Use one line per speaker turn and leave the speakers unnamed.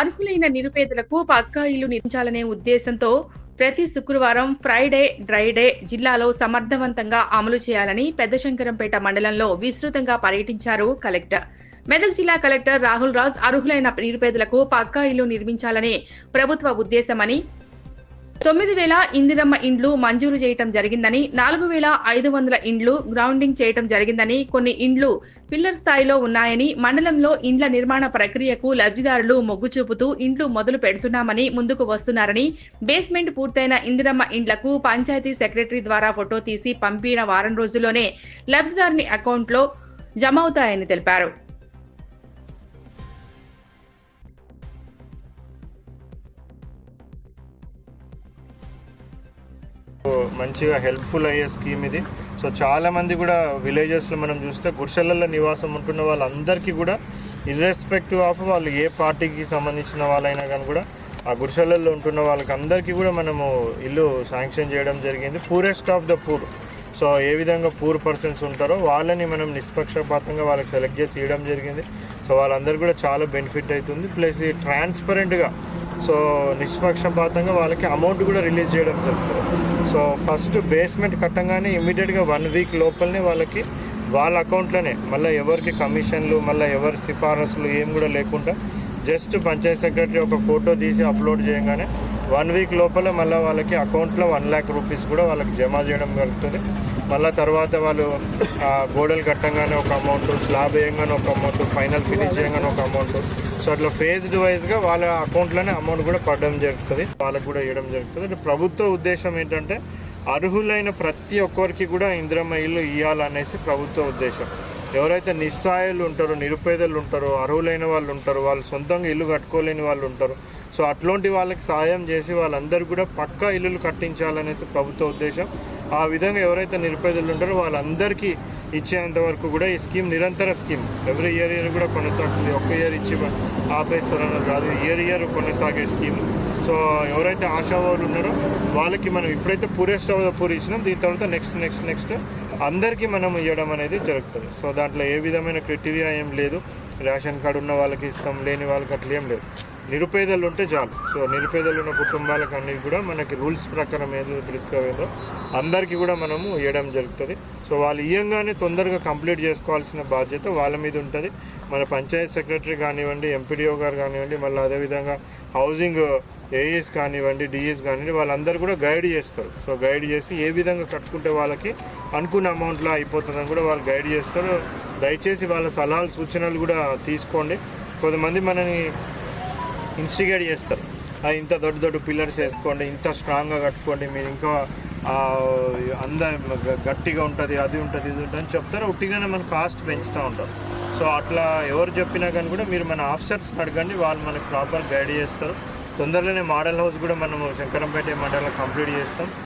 అర్హులైన నిరుపేదలకు పక్కా ఇల్లు నిర్మించాలనే ఉద్దేశంతో ప్రతి శుక్రవారం ఫ్రైడే డ్రైడే జిల్లాలో సమర్థవంతంగా అమలు చేయాలని పెద్దశంకరంపేట మండలంలో విస్తృతంగా పర్యటించారు కలెక్టర్. మెదక్ జిల్లా కలెక్టర్ రాహుల్ రాజ్ అర్హులైన నిరుపేదలకు పక్కా ఇల్లు నిర్మించాలనే ప్రభుత్వ ఉద్దేశమని తొమ్మిది వేల ఇందిరమ్మ ఇండ్లు మంజూరు చేయటం జరిగిందని నాలుగు వేల ఐదు వందల ఇండ్లు గ్రౌండింగ్ చేయటం జరిగిందని కొన్ని ఇండ్లు పిల్లర్ స్థాయిలో ఉన్నాయని మండలంలో ఇండ్ల నిర్మాణ ప్రక్రియకు లబ్ధిదారులు మొగ్గు చూపుతూ ఇండ్లు మొదలు పెడుతున్నామని ముందుకు వస్తున్నారని బేస్మెంట్ పూర్తయిన ఇందిరమ్మ ఇండ్లకు పంచాయతీ సెక్రటరీ ద్వారా ఫోటో తీసి పంపిన వారం రోజుల్లోనే లబ్ధిదారుని అకౌంట్లో జమ అవుతాయని తెలిపారు.
మంచిగా హెల్ప్ఫుల్ అయ్యే స్కీమ్ ఇది. సో చాలామంది కూడా విలేజెస్లో మనం చూస్తే గుడిసెలలో నివాసం ఉంటున్న వాళ్ళందరికీ కూడా ఇర్రెస్పెక్టివ్ ఆఫ్ వాళ్ళు ఏ పార్టీకి సంబంధించిన వాళ్ళైనా కానీ కూడా ఆ గుడిసెలలో ఉంటున్న వాళ్ళకి అందరికీ కూడా మనము ఇల్లు శాంక్షన్ చేయడం జరిగింది. Poorest of the poor so ఏ విధంగా పూర్ పర్సన్స్ ఉంటారో వాళ్ళని మనం నిష్పక్షపాతంగా వాళ్ళకి సెలెక్ట్ చేసి ఇవ్వడం జరిగింది. సో వాళ్ళందరూ కూడా చాలా బెనిఫిట్ అవుతుంది. ప్లస్ ఈ ట్రాన్స్పరెంట్గా సో నిష్పక్షపాతంగా వాళ్ళకి అమౌంట్ కూడా రిలీజ్ చేయడం జరుగుతుంది. సో ఫస్ట్ బేస్మెంట్ కట్టంగానే ఇమీడియట్గా వన్ వీక్ లోపలనే వాళ్ళకి వాళ్ళ అకౌంట్లోనే మళ్ళీ ఎవరికి కమిషన్లు మళ్ళీ ఎవరి సిఫారసులు ఏం కూడా లేకుండా జస్ట్ పంచాయత్ సెక్రటరీ ఒక ఫోటో తీసి అప్లోడ్ చేయగానే వన్ వీక్ లోపల మళ్ళీ వాళ్ళకి అకౌంట్లో వన్ ల్యాక్ రూపీస్ కూడా వాళ్ళకి జమ చేయడం జరుగుతుంది. మళ్ళీ తర్వాత వాళ్ళు గోడలు కట్టంగానే ఒక అమౌంట్ స్లాబ్ వేయంగానే ఒక అమౌంట్ ఫైనల్ ఫినిష్ చేయగానే ఒక అమౌంట్ సో అట్లా ఫేజ్డ్ వైజ్గా వాళ్ళ అకౌంట్లోనే అమౌంట్ కూడా పడడం జరుగుతుంది. వాళ్ళకి కూడా ఇవ్వడం జరుగుతుంది. అంటే ప్రభుత్వ ఉద్దేశం ఏంటంటే అర్హులైన ప్రతి ఒక్కరికి కూడా ఇందిరమ్మ ఇల్లు ఇవ్వాలనేసి ప్రభుత్వ ఉద్దేశం. ఎవరైతే నిస్సాయులు ఉంటారో నిరుపేదలు ఉంటారో అర్హులైన వాళ్ళు ఉంటారు వాళ్ళు సొంతంగా ఇల్లు కట్టుకోలేని వాళ్ళు ఉంటారు సో అట్లాంటి వాళ్ళకి సాయం చేసి వాళ్ళందరూ కూడా పక్కా ఇల్లులు కట్టించాలనేసి ప్రభుత్వ ఉద్దేశం. ఆ విధంగా ఎవరైతే నిరుపేదలు ఉంటారో వాళ్ళందరికీ ఇచ్చేంత వరకు కూడా ఈ స్కీమ్ నిరంతర స్కీమ్. ఎవ్రీ ఇయర్ ఇయర్ కూడా కొనసాగుతుంది. ఒక్క ఇయర్ ఇచ్చి ఆపేస్తారన్నది కాదు. ఇయర్ ఇయర్ కొనసాగే స్కీమ్. సో ఎవరైతే ఆశావాళ్ళు ఉన్నారో వాళ్ళకి మనం ఇప్పుడైతే పూరేస్ట్ పూరి ఇచ్చినాం. దీని తర్వాత నెక్స్ట్ నెక్స్ట్ నెక్స్ట్ అందరికీ మనం ఇవ్వడం అనేది జరుగుతుంది. సో దాంట్లో ఏ విధమైన క్రైటీరియా ఏం లేదు. రేషన్ కార్డు ఉన్న వాళ్ళకి ఇస్తాం లేని వాళ్ళకి అట్లా ఏం లేదు. నిరుపేదలు ఉంటే చాలు. సో నిరుపేదలు ఉన్న కుటుంబాలకు అన్ని కూడా మనకి రూల్స్ ప్రకారం ఏదో తెలుసుకోవేదో అందరికీ కూడా మనము ఇవ్వడం జరుగుతుంది. సో వాళ్ళు ఇయ్యంగానే తొందరగా కంప్లీట్ చేసుకోవాల్సిన బాధ్యత వాళ్ళ మీద ఉంటుంది. మన పంచాయత్ సెక్రటరీ కానివ్వండి ఎంపీడీఓ గారు కానివ్వండి మళ్ళీ అదేవిధంగా హౌసింగ్ ఏఎస్ కానివ్వండి డిఎస్ కానివ్వండి వాళ్ళందరూ కూడా గైడ్ చేస్తారు. సో గైడ్ చేసి ఏ విధంగా కట్టుకుంటే వాళ్ళకి అనుకున్న అమౌంట్లో అయిపోతుందని కూడా వాళ్ళు గైడ్ చేస్తారు. దయచేసి వాళ్ళ సలహాలు సూచనలు కూడా తీసుకోండి. కొంతమంది మనని ఇన్స్టిగేట్ చేస్తారు. ఆ, ఇంత దొడ్డ దొడ్డు పిల్లర్స్ వేసుకోండి ఇంత స్ట్రాంగ్గా కట్టుకోండి మీరు ఇంకా అంద గట్టిగా ఉంటుంది అది ఉంటుంది ఇది ఉంటుంది అని చెప్తారు. ఉట్టిగానే మన కాస్ట్ పెంచుతూ ఉంటారు. సో అట్లా ఎవరు చెప్పినా కానీ కూడా మీరు మన ఆఫీసర్స్ అడగండి వాళ్ళు మనకి ప్రాపర్ గైడ్ చేస్తారు. తొందరలోనే మోడల్ హౌస్ కూడా మనము శంకరంపేట మండలంలో కంప్లీట్ చేస్తాం.